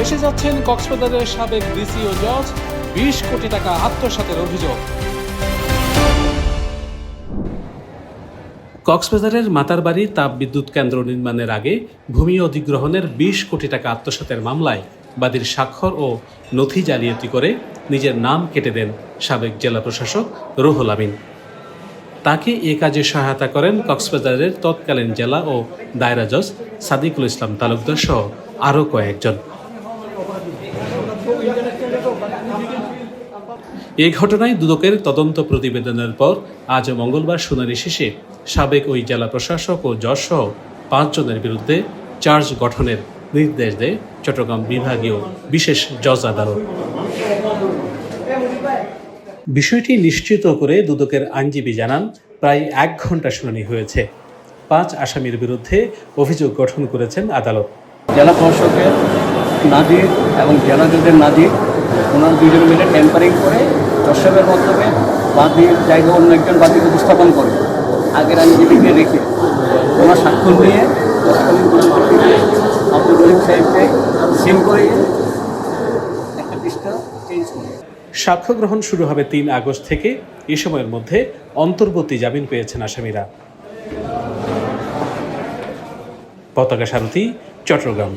ফেসে যাচ্ছেন কক্সবাজারের সাবেক ডিসি ও জজ, বিশ কোটি টাকা আত্মসাতের অভিযোগ। কক্সবাজারের মাতারবাড়ি তাপ বিদ্যুৎ কেন্দ্র নির্মাণের আগে ভূমি অধিগ্রহণের বিশ কোটি টাকা আত্মসাতের মামলায় বাদীর স্বাক্ষর ও নথি জালিয়াতি করে নিজের নাম কেটে দেন সাবেক জেলা প্রশাসক রুহুল আমিন। তাকে এ কাজে সহায়তা করেন কক্সবাজারের তৎকালীন জেলা ও দায়রা জজ সাদিকুল ইসলাম তালুকদার সহ আরও কয়েকজন। এই ঘটনায় দুদকের তদন্ত প্রতিবেদনের পর আজ মঙ্গলবার শুনানি শেষে সাবেক ওই জেলা প্রশাসক ও জজ সহ পাঁচজনের বিরুদ্ধে চার্জ গঠনের নির্দেশ দেয় চট্টগ্রাম বিভাগীয় বিশেষ জজ আদালত। বিষয়টি নিশ্চিত করে দুদকের আইনজীবী জানান, প্রায় এক ঘণ্টা শুনানি হয়েছে। পাঁচ আসামির বিরুদ্ধে অভিযোগ গঠন করেছেন আদালত। জেলা প্রশাসকের নাজির এবং জেলা জজের নাজির। ওনারা দুজন মিলে টেম্পারিং করে দর্শকের মাধ্যমে বাদীর জায়গায় অন্য একজন বাদীকে উপস্থাপন করে। আগের আইনজীবীকে রেখে ওনার স্বাক্ষর নিয়ে আব্দুল রহিম সাহেবকে সিম করে। সাক্ষ্য গ্রহণ শুরু হবে তিন আগস্ট থেকে। এ সময়ের মধ্যে অন্তর্বর্তী জামিন পেয়েছেন আসামিরা। পতাকা সারথী, চট্টগ্রাম।